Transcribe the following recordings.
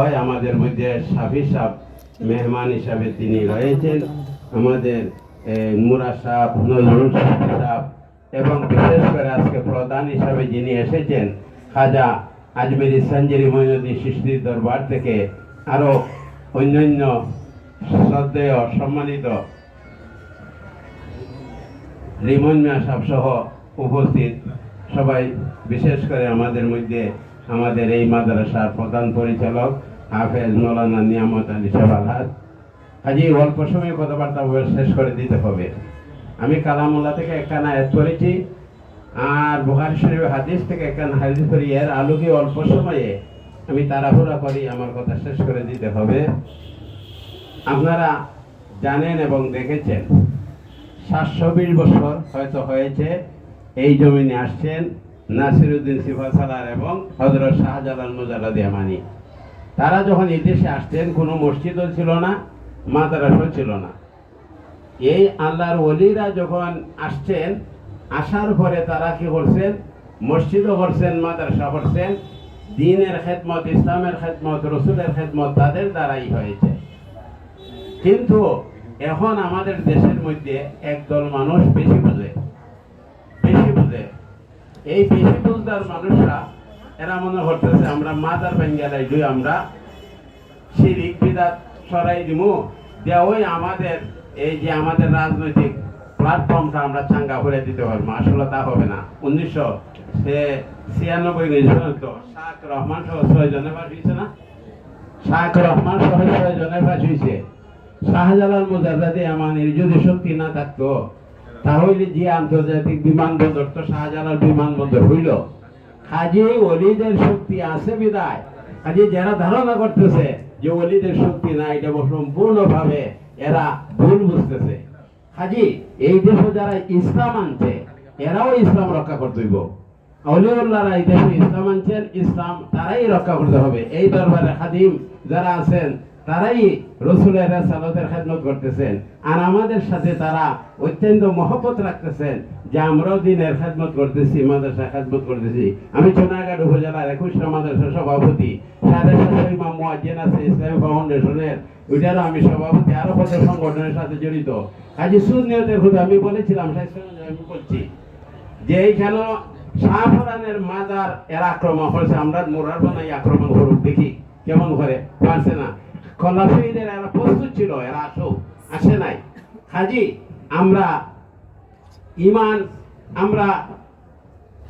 হয়, আমাদের মধ্যে সাফি সাহ মেহমান হিসাবে তিনি রয়েছেন। আমাদের মুরা সাহ নজরুল সাহ এবং বিশেষ করে আজকে প্রধান হিসাবে যিনি এসেছেন, খাজা আজমেরি সঞ্জেরি মইনুদ্দিন সৃষ্টির দরবার থেকে আরও অন্যান্য শ্রদ্ধেয়, সম্মানিত লিমন মিয়া সাহেব সহ উপস্থিত সবাই, বিশেষ করে আমাদের মধ্যে আমাদের এই মাদ্রাসার প্রধান পরিচালক হাফেজ মৌলানা নিয়ামত আলী সাহেব আলহাজ কাজে অল্প সময়ে কথাবার্তা শেষ করে দিতে হবে। আমি কালামুল্লাহ থেকে একখানা আয়াত করেছি আর বুহারি শরীফ হাদিস থেকে একখানা হাদিস করি এর আলোকে অল্প সময়ে আমি তাড়াহুড়া করি, আমার কথা শেষ করে দিতে হবে। আপনারা জানেন এবং দেখেছেন, সাতশো বিশ বছর হয়তো হয়েছে, এই জমিনে আসছেন নাসিরুদ্দিন সিফাসালার এবং হজরত শাহজালাল মুজাল্লাদ ইয়ামানি তারা যখন এই দেশে আসতেন, কোনো মসজিদও ছিল না, মাদ্রাসাও ছিল না। এই আল্লাহর ওলিরা যখন আসছেন, আসার পরে তারা কি করছেন? মসজিদও করছেন, মাদ্রাসা করছেন। দিনের খেদমত, ইসলামের খেদমত, রসুলের খেদমত তাদের দ্বারাই হয়েছে। কিন্তু এখন আমাদের দেশের মধ্যে একদল মানুষ বেশি বুঝে এই বেশি বুঝদার মানুষরা, এরা মনে করতেছে, আমরা মাদার বেঙ্গালাই দুই আমরা শিরিক, বিদাত সরাই দিমু। দেয়া ওই আমাদের, এই যে আমাদের রাজনৈতিক প্ল্যাটফর্মটা আমরা চাঙ্গা করে দিতে পারব। আসলে তা হবে না। উনিশশো সে ছিয়ানব্বই তো শাহ রহমান সহ ছয় জনে ফাঁস হয়েছে না? শাহ রহমান সহ ছয় জনে ফাঁস হয়েছে। শাহজালাল মুজাদ্দাদি আমানের যদি শক্তি না থাকতো তাহলে যে আন্তর্জাতিক বিমানবন্দর, তো শাহজালাল বিমানবন্দর হইল। কাজে অলিদের শক্তি আছে বিদায়। কাজে যারা ধারণা করতেছে যে অলিদের শক্তি না, এটা সম্পূর্ণভাবে এরা ভুল বুঝতেছে। কাজে, এই দেশে যারা ইসলাম আনছে, এরাও ইসলাম রক্ষা করতে হইব। অলিউল্লাহরা এই দেশে ইসলাম আনছেন, ইসলাম তারাই রক্ষা করতে হবে। এই দরবারে খাদিম যারা আছেন তারাই রসুলের সালতের খেদমত করতেছেন। আর আমাদের সাথে তারা অত্যন্ত মহব্বত রাখতেছেন যে আমরাও দিনের খেদমত করতেছি মাদ্রাসা খেদমত করতেছি। আমি চুনাঘাট উপজেলার একুশটা মাদ্রাসা সভাপতি। সাথে সাথে ইমাম মুয়াজ্জিন আছে, ইসলামী ফাউন্ডেশনের, ওইটারও আমি সভাপতি আরও কত সংগঠনের সাথে জড়িত। কাজে সুনিয়তের আমি বলেছিলাম আমি বলছি যে এইখানে শাহফরানের মাজার এর আক্রমণ করেছে আমরা মোরার বানাই আক্রমণ করুক দেখি, কেমন করে? পারছে না। খলাফিদের এরা প্রস্তুত ছিল, এরা আসো, আসে নাই। হাজি, আমরা ইমান, আমরা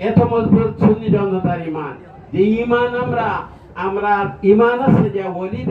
এত মজবুত সুন্নি জনতার ইমান। যে ইমান আমরা আমরা ইমান আছে যে ওলিদের